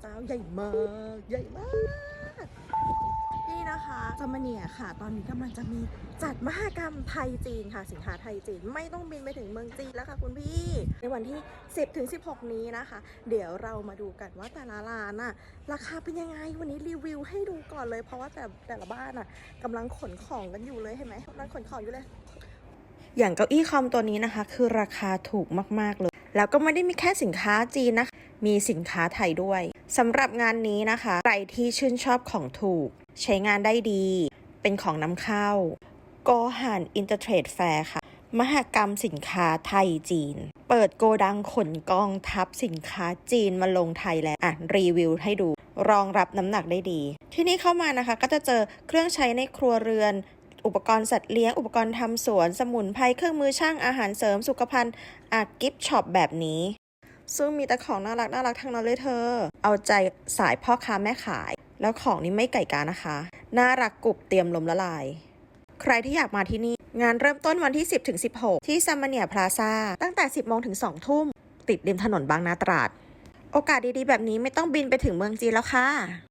เจ้าใหญ่มากใหญ่มาก นี่นะคะจามเนียค่ะ ตอนนี้กำลังจะมีจัดมหกรรมไทยจีนค่ะ สินค้าไทยจีนไม่ต้องบินไปถึงเมืองจีนแล้วค่ะคุณพี่ ในวันที่ 10ถึง16 นี้นะคะ เดี๋ยวเรามาดูกันว่าแต่ละร้านอะราคาเป็นยังไงวันนี้รีวิวให้ดูก่อนเลย เพราะว่าแต่แต่ละบ้านอะกำลังขนของกันอยู่เลยเห็นไหมกำลังขนของอยู่เลย อย่างเก้าอี้คอมตัวนี้นะคะ คือราคาถูกมากๆเลย แล้วก็ไม่ได้มีแค่สินค้าจีนนะคะ มีสินค้าไทยด้วยสำหรับงานนี้นะคะใครที่ชื่นชอบของถูก ใช้งานได้ดี เป็นของนำเข้าโกหันอินเตอร์เทรดแฟร์ค่ะ มหกรรมสินค้าไทยจีน เปิดโกดังขนกองทัพสินค้าจีนมาลงไทยแล้วอะรีวิวให้ดู รองรับน้ำหนักได้ดี ที่นี่เข้ามานะคะก็จะเจอเครื่องใช้ในครัวเรือนอุปกรณ์สัตว์เลี้ยง อุปกรณ์ทำสวน สมุนไพร เครื่องมือช่าง อาหารเสริม สุขภัณฑ์อากิฟช็อปแบบนี้ ซึ่งมีแต่ของน่ารักน่ารักทั้งนั้นเลยเธอ เอาใจสายพ่อค้าแม่ขาย แล้วของนี้ไม่ไก่กานะคะ น่ารักกรุบเตรียมลมละลาย ใครที่อยากมาที่นี่ งานเริ่มต้นวันที่ 10ถึง16 ที่ซัมมาเนียพลาซาตั้งแต่ 10โมงถึง2ทุ่ม ติดริมถนนบางนาตราด โอกาสดีๆ แบบนี้ไม่ต้องบินไปถึงเมืองจีนแล้วค่ะ